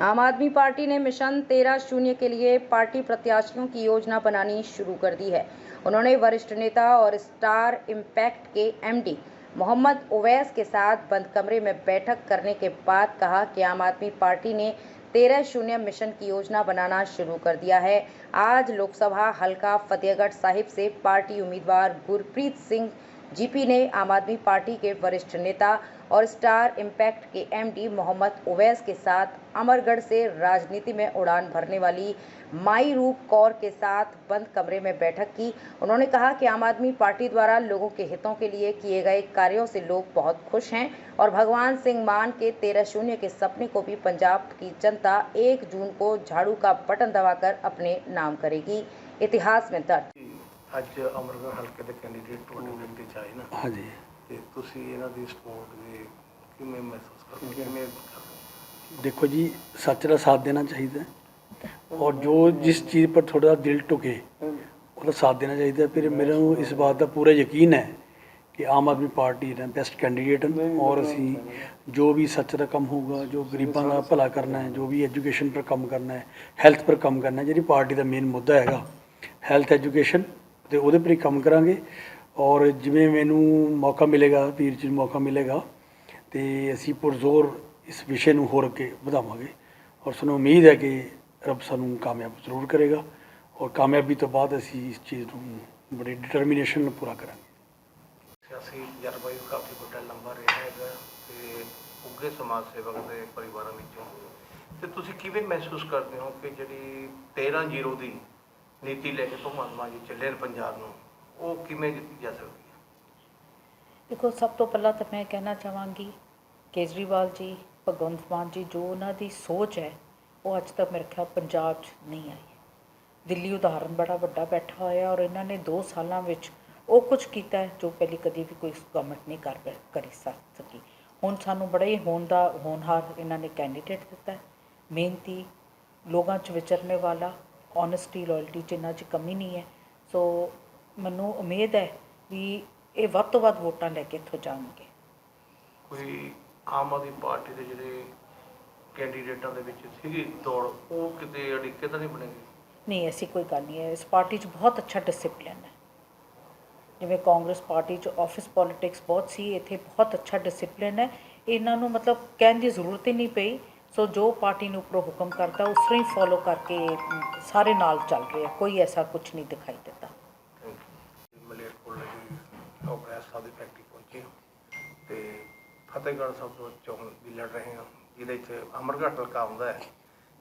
आम आदमी पार्टी ने मिशन तेरह शून्य के लिए पार्टी प्रत्याशियों की योजना बनानी शुरू कर दी है। उन्होंने वरिष्ठ नेता और स्टार इम्पैक्ट के एमडी मोहम्मद ओवैस के साथ बंद कमरे में बैठक करने के बाद कहा कि आम आदमी पार्टी ने तेरह शून्य मिशन की योजना बनाना शुरू कर दिया है। आज लोकसभा हल्का फतेहगढ़ साहिब से पार्टी उम्मीदवार गुरप्रीत सिंह जीपी ने आम आदमी पार्टी के वरिष्ठ नेता और स्टार इम्पैक्ट के एमडी मोहम्मद ओवैस के साथ अमरगढ़ से राजनीति में उड़ान भरने वाली माई रूप कौर के साथ बंद कमरे में बैठक की। उन्होंने कहा कि आम आदमी पार्टी द्वारा लोगों के हितों के लिए किए गए कार्यों से लोग बहुत खुश हैं और भगवान सिंह मान के तेरह शून्य के सपने को भी पंजाब की जनता एक जून को झाड़ू का बटन दबाकर अपने नाम करेगी। इतिहास में दर्ज ਅੱਜ ਅਮਰਗੜ੍ਹ ਹਲਕੇ ਦੇ ਕੈਂਡੀਡੇਟ ਤੁਹਾਡੇ ਪਿੰਡ ਚ ਆਏ ਨਾ ਹਾਂਜੀ। ਤੇ ਤੁਸੀਂ ਇਹਨਾਂ ਦੀ ਸਪੋਰਟ ਦੇ ਕਿਵੇਂ ਮਹਿਸੂਸ ਕਰਦੇ? ਕਿਵੇਂ ਦੇਖੋ ਜੀ ਸੱਚ ਦਾ ਸਾਥ ਦੇਣਾ ਚਾਹੀਦਾ ਔਰ ਜੋ ਜਿਸ ਚੀਜ਼ ਪਰ ਥੋੜਾ ਦਿਲ ਟੁਕੇ ਉਹਦਾ ਸਾਥ ਦੇਣਾ ਚਾਹੀਦਾ। ਫਿਰ ਮੈਨੂੰ ਇਸ ਬਾਤ ਦਾ ਪੂਰਾ ਯਕੀਨ ਹੈ ਕਿ ਆਮ ਆਦਮੀ ਪਾਰਟੀ ਦਾ ਬੈਸਟ ਕੈਂਡੀਡੇਟ ਹਨ। ਔਰ ਅਸੀਂ ਜੋ ਵੀ ਸੱਚ ਦਾ ਕੰਮ ਹੋਊਗਾ ਜੋ ਗਰੀਬਾਂ ਦਾ ਭਲਾ ਕਰਨਾ ਹੈ ਜੋ ਵੀ ਐਜੂਕੇਸ਼ਨ ਪਰ ਕੰਮ ਕਰਨਾ ਹੈ ਹੈਲਥ ਪਰ ਕੰਮ ਕਰਨਾ ਹੈ ਜਿਹੜੀ ਪਾਰਟੀ ਦਾ ਮੇਨ ਮੁੱਦਾ ਹੈਗਾ ਹੈਲਥ ਐਜੂਕੇਸ਼ਨ ਤੇ ਉਹਦੇ ਪਰ ਹੀ ਕੰਮ ਕਰਾਂਗੇ। ਔਰ ਜਿਵੇਂ ਮੈਨੂੰ ਮੌਕਾ ਮਿਲੇਗਾ, ਵੀਰ ਜੀ ਨੂੰ ਮੌਕਾ ਮਿਲੇਗਾ, ਤੇ ਅਸੀਂ ਪੁਰਜ਼ੋਰ ਇਸ ਵਿਸ਼ੇ ਨੂੰ ਹੋਰ ਅੱਗੇ ਵਧਾਵਾਂਗੇ। ਔਰ ਸਾਨੂੰ ਉਮੀਦ ਹੈ ਕਿ ਰੱਬ ਸਾਨੂੰ ਕਾਮਯਾਬ ਜ਼ਰੂਰ ਕਰੇਗਾ। ਔਰ ਕਾਮਯਾਬੀ ਤੋਂ ਬਾਅਦ ਅਸੀਂ ਇਸ ਚੀਜ਼ ਨੂੰ ਬੜੇ ਡਿਟਰਮੀਨੇਸ਼ਨ ਨਾਲ ਪੂਰਾ ਕਰਾਂਗੇ। ਸਿਆਸੀ ਤਜਰਬਾ ਵੀ ਕਾਫੀ ਵੱਡਾ ਲੰਬਾ ਰਿਹਾ ਹੈਗਾ ਤੇ ਉੱਘੇ ਸਮਾਜ ਸੇਵਕ ਦੇ ਪਰਿਵਾਰਾਂ ਵਿੱਚੋਂ। ਤੇ ਤੁਸੀਂ ਕਿਵੇਂ ਮਹਿਸੂਸ ਕਰਦੇ ਹੋ ਕਿ ਜਿਹੜੀ 13-0 ਦੀ ਨੀਤੀ ਲੈ ਕੇ ਭਗਵੰਤ ਮਾਨ ਜੀ ਚੱਲੇ ਨੇ ਪੰਜਾਬ ਨੂੰ, ਉਹ ਕਿਵੇਂ ਦਿੱਤੀ ਜਾ ਸਕਦੀ ਹੈ ਦੇਖੋ, ਸਭ ਤੋਂ ਪਹਿਲਾਂ ਤਾਂ ਮੈਂ ਕਹਿਣਾ ਚਾਹਾਂਗੀ, ਕੇਜਰੀਵਾਲ ਜੀ, ਭਗਵੰਤ ਮਾਨ ਜੀ, ਜੋ ਉਹਨਾਂ ਦੀ ਸੋਚ ਹੈ, ਉਹ ਅੱਜ ਤੱਕ ਮੇਰੇ ਖਿਆਲ ਪੰਜਾਬ 'ਚ ਨਹੀਂ ਆਈ ਦਿੱਲੀ ਉਦਾਹਰਨ ਬੜਾ ਵੱਡਾ ਬੈਠਾ ਹੋਇਆ ਔਰ ਇਹਨਾਂ ਨੇ 2 ਸਾਲਾਂ ਵਿੱਚ ਉਹ ਕੁਝ ਕੀਤਾ ਜੋ ਪਹਿਲੀ ਕਦੀ ਵੀ ਕੋਈ ਗਵਰਨਮੈਂਟ ਨਹੀਂ ਕਰ ਕਰੀ ਸਕੀ ਹੁਣ ਸਾਨੂੰ ਬੜਾ ਹੀ ਹੋਣ ਦਾ, ਹੋਣਹਾਰ ਇਹਨਾਂ ਨੇ ਕੈਂਡੀਡੇਟ ਦਿੱਤਾ ਮਿਹਨਤੀ ਲੋਕਾਂ 'ਚ ਵਿਚਰਨੇ ਵਾਲਾ ਓਨੈਸਟੀ ਲਾਇਲਟੀ 'ਚ ਇਹਨਾਂ 'ਚ ਕਮੀ ਨਹੀਂ ਹੈ। ਸੋ ਮੈਨੂੰ ਉਮੀਦ ਹੈ ਵੀ ਇਹ ਵੱਧ ਤੋਂ ਵੱਧ ਵੋਟਾਂ ਲੈ ਕੇ ਇੱਥੋਂ ਜਾਣਗੇ। ਕੋਈ ਆਮ ਆਦਮੀ ਪਾਰਟੀ ਦੇ ਜਿਹੜੇ ਕੈਂਡੀਡੇਟਾਂ ਦੇ ਵਿੱਚ ਸੀਗੀ ਦੌੜ ਉਹ ਕਿਤੇ ਅੜਿੱਕੇ ਤਾਂ ਨਹੀਂ ਬਣੇਗੀ? ਨਹੀਂ ਐਸੀ ਕੋਈ ਗੱਲ ਨਹੀਂ ਹੈ। ਇਸ ਪਾਰਟੀ 'ਚ ਬਹੁਤ ਅੱਛਾ ਡਿਸਪਲਿਨ ਹੈ। ਜਿਵੇਂ ਕਾਂਗਰਸ ਪਾਰਟੀ 'ਚ ਆਫਿਸ ਪੋਲਿਟਿਕਸ ਬਹੁਤ ਸੀ ਇੱਥੇ ਬਹੁਤ ਅੱਛਾ ਡਿਸਪਲਿਨ ਹੈ। ਇਹਨਾਂ ਨੂੰ ਮਤਲਬ ਕਹਿਣ ਦੀ ਜ਼ਰੂਰਤ ਹੀ ਨਹੀਂ ਪਈ। ਸੋ ਜੋ ਪਾਰਟੀ ਨੂੰ ਉੱਪਰੋਂ ਹੁਕਮ ਕਰਦਾ ਉਸ ਨੂੰ ਹੀ ਫੋਲੋ ਕਰਕੇ ਸਾਰੇ ਨਾਲ ਚੱਲ ਰਹੇ। ਆ ਕੋਈ ਐਸਾ ਕੁਝ ਨਹੀਂ ਦਿਖਾਈ ਦਿੱਤਾ। ਮਲੇਰਕੋਟਲਾ ਦੀ ਕਾਂਗਰਸ ਸਾਹਿਬ ਫੈਕਟਰੀ ਪਹੁੰਚੀ ਤੇ ਫਤਿਹਗੜ੍ਹ ਸਾਹਿਬ ਤੋਂ ਚੋਣ ਵੀ ਲੜ ਰਹੇ ਹਾਂ ਜਿਹਦੇ ਚ ਅਮਰਗੜ੍ਹ ਹਲਕਾ ਆਉਂਦਾ ਹੈ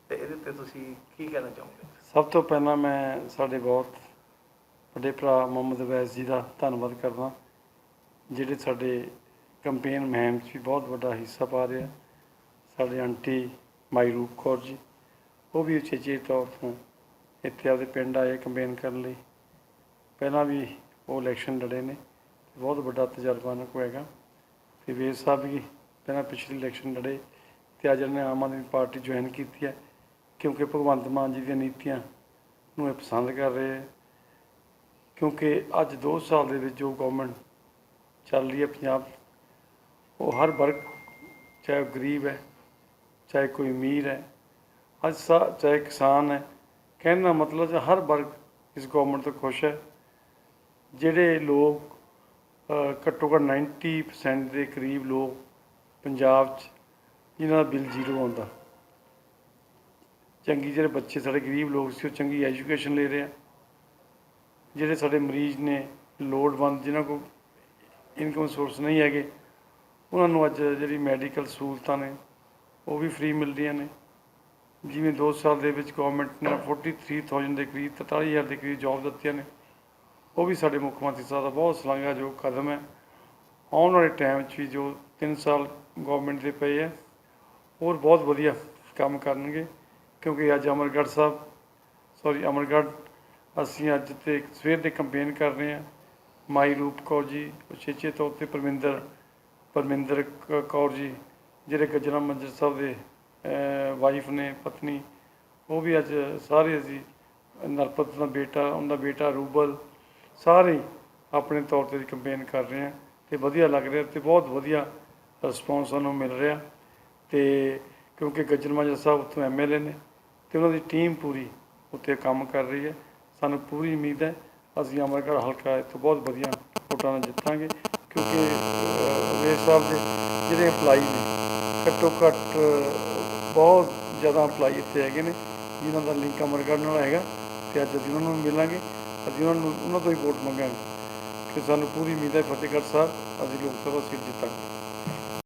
ਤੇ ਇਹਦੇ ਤੇ ਤੁਸੀਂ ਕੀ ਕਹਿਣਾ ਚਾਹੋਗੇ ਸਭ ਤੋਂ ਪਹਿਲਾਂ ਮੈਂ ਸਾਡੇ ਬਹੁਤ ਵੱਡੇ ਭਰਾ ਮੁਹੰਮਦ ਵੈਸ ਜੀ ਦਾ ਧੰਨਵਾਦ ਕਰਦਾ, ਜਿਹੜੇ ਸਾਡੇ ਕੰਪੇਨ ਮਹਿਮ 'ਚ ਵੀ ਬਹੁਤ ਵੱਡਾ ਹਿੱਸਾ ਪਾ ਰਿਹਾ ਸਾਡੇ ਆਂਟੀ ਮਾਈ ਰੂਪ ਕੌਰ ਜੀ, ਉਹ ਵੀ ਉਚੇਚੇ ਤੌਰ ਤੋਂ ਇੱਥੇ ਆਪਦੇ ਪਿੰਡ ਆਏ ਕੰਪੇਨ ਕਰਨ ਲਈ। ਪਹਿਲਾਂ ਵੀ ਉਹ ਇਲੈਕਸ਼ਨ ਲੜੇ ਨੇ, ਬਹੁਤ ਵੱਡਾ ਤਜਰਬਾ ਉਹਨਾਂ ਕੋਲ ਹੈਗਾ। ਤੇ ਵੇਸ ਸਾਹਿਬ ਵੀ ਪਹਿਲਾਂ ਪਿਛਲੀ ਇਲੈਕਸ਼ਨ ਲੜੇ ਤੇ ਅੱਜ ਉਹਨੇ ਆਮ ਆਦਮੀ ਪਾਰਟੀ ਜੁਆਇਨ ਕੀਤੀ ਹੈ, ਕਿਉਂਕਿ ਭਗਵੰਤ ਮਾਨ ਜੀ ਦੀਆਂ ਨੀਤੀਆਂ ਨੂੰ ਇਹ ਪਸੰਦ ਕਰ ਰਹੇ ਹੈ। ਕਿਉਂਕਿ ਅੱਜ 2 ਸਾਲ ਦੇ ਵਿੱਚ ਜੋ ਗਵਰਨਮੈਂਟ ਚੱਲ ਰਹੀ ਹੈ ਪੰਜਾਬ, ਉਹ ਹਰ ਵਰਗ, ਚਾਹੇ ਉਹ ਗਰੀਬ ਹੈ ਚਾਹੇ ਕੋਈ ਅਮੀਰ ਹੈ, ਅੱਜ ਸਾ- ਚਾਹੇ ਕਿਸਾਨ ਹੈ, ਕਹਿਣ ਦਾ ਮਤਲਬ ਹੈ ਹਰ ਵਰਗ ਇਸ ਗਵਰਨਮੈਂਟ ਤੋਂ ਖੁਸ਼ ਹੈ। ਜਿਹੜੇ ਲੋਕ ਘੱਟੋ ਘੱਟ 90% ਦੇ ਕਰੀਬ ਲੋਕ ਪੰਜਾਬ 'ਚ, ਜਿਨ੍ਹਾਂ ਦਾ ਬਿੱਲ ਜ਼ੀਰੋ ਆਉਂਦਾ। ਚੰਗੀ ਜਿਹੜੇ ਬੱਚੇ ਸਾਡੇ ਗਰੀਬ ਲੋਕ ਸੀ, ਉਹ ਚੰਗੀ ਐਜੂਕੇਸ਼ਨ ਲੈ ਰਹੇ ਆ। ਜਿਹੜੇ ਸਾਡੇ ਮਰੀਜ਼ ਨੇ, ਲੋੜਵੰਦ, ਜਿਨ੍ਹਾਂ ਕੋਲ ਇਨਕਮ ਸੋਰਸ ਨਹੀਂ ਹੈਗੇ, ਉਹਨਾਂ ਨੂੰ ਅੱਜ ਜਿਹੜੀ ਮੈਡੀਕਲ ਸਹੂਲਤਾਂ ਨੇ ਉਹ ਵੀ ਫ੍ਰੀ ਮਿਲ ਰਹੀਆਂ ਨੇ। ਜਿਵੇਂ 2 ਸਾਲ ਦੇ ਵਿੱਚ ਗਵਰਨਮੈਂਟ ਨੇ 43000 ਦੇ ਕਰੀਬ 43000 ਦੇ ਕਰੀਬ ਜੌਬ ਦਿੱਤੀਆਂ ਨੇ। ਉਹ ਵੀ ਸਾਡੇ ਮੁੱਖ ਮੰਤਰੀ ਸਾਹਿਬ ਦਾ ਬਹੁਤ ਸ਼ਲਾਘਾਯੋਗ ਕਦਮ ਹੈ। ਆਉਣ ਵਾਲੇ ਟਾਈਮ 'ਚ ਵੀ ਜੋ 3 ਸਾਲ ਗਵਰਨਮੈਂਟ ਦੇ ਪਏ ਹੈ ਹੋਰ ਬਹੁਤ ਵਧੀਆ ਕੰਮ ਕਰਨਗੇ। ਕਿਉਂਕਿ ਅੱਜ ਅਮਰਗੜ੍ਹ ਸਾਹਿਬ ਸੌਰੀ ਅਮਰਗੜ੍ਹ ਅਸੀਂ ਅੱਜ ਤੇ ਸਵੇਰ ਦੇ ਕੰਪੇਨ ਕਰ ਰਹੇ ਹਾਂ। ਮਾਈ ਰੂਪ ਕੌਰ ਜੀ, ਉਚੇਚੇ ਤੌਰ ਤੇ ਪਰਮਿੰਦਰ ਪਰਮਿੰਦਰ ਕ- ਕੌਰ ਜੀ ਜਿਹੜੇ ਗਜਰਾ ਮੰਜਰ ਸਾਹਿਬ ਦੇ ਵਾਈਫ ਨੇ, ਪਤਨੀ, ਉਹ ਵੀ ਅੱਜ ਸਾਰੇ ਅਸੀਂ ਨਰਪਤ ਦਾ ਬੇਟਾ, ਉਹਦਾ ਬੇਟਾ ਰੂਬਲ, ਸਾਰੇ ਆਪਣੇ ਤੌਰ ਤੇ ਕੰਪੇਨ ਕਰ ਰਹੇ ਹਾਂ ਤੇ ਵਧੀਆ ਲੱਗ ਰਿਹਾ ਤੇ ਬਹੁਤ ਵਧੀਆ ਰਿਸਪੌਂਸ ਸਾਨੂੰ ਮਿਲ ਰਿਹਾ ਤੇ ਕਿਉਂਕਿ ਗੱਜਣ ਮਾਜਰਾ ਸਾਹਿਬ ਉੱਥੋਂ ਐਮਐਲਏ ਨੇ ਤੇ ਉਹਨਾਂ ਦੀ ਟੀਮ ਪੂਰੀ ਉੱਥੇ ਕੰਮ ਕਰ ਰਹੀ ਹੈ। ਸਾਨੂੰ ਪੂਰੀ ਉਮੀਦ ਹੈ, ਅਸੀਂ ਅਮਰਗੜ੍ਹ ਹਲਕਾ ਇੱਥੋਂ ਬਹੁਤ ਵਧੀਆ ਵੋਟਾਂ ਨਾਲ ਜਿੱਤਾਂਗੇ ਕਿਉਂਕਿ ਵੇਸ ਸਾਹਿਬ ਦੇ ਜਿਹੜੇ EMPLOYE ਨੇ ਘੱਟੋ ਘੱਟ ਬਹੁਤ ਜ਼ਿਆਦਾ EMPLOYE ਇੱਥੇ ਹੈਗੇ ਨੇ, ਜਿਨ੍ਹਾਂ ਦਾ ਲਿੰਕ ਅਮਰਗੜ੍ਹ ਨਾਲ ਹੈਗਾ, ਤੇ ਅੱਜ ਅਸੀਂ ਉਹਨਾਂ ਨੂੰ ਮਿਲਾਂਗੇ ਅਸੀਂ ਉਹਨਾਂ ਨੂੰ, ਉਹਨਾਂ ਤੋਂ ਹੀ ਵੋਟ ਮੰਗਾਂਗੇ। ਕਿ ਸਾਨੂੰ ਪੂਰੀ ਉਮੀਦ ਹੈ ਫਤਿਹਗੜ੍ਹ ਸਾਹਿਬ, ਅਸੀਂ ਲੋਕ ਸਭਾ ਸੀਟ ਜਿੱਤਾਂਗੇ।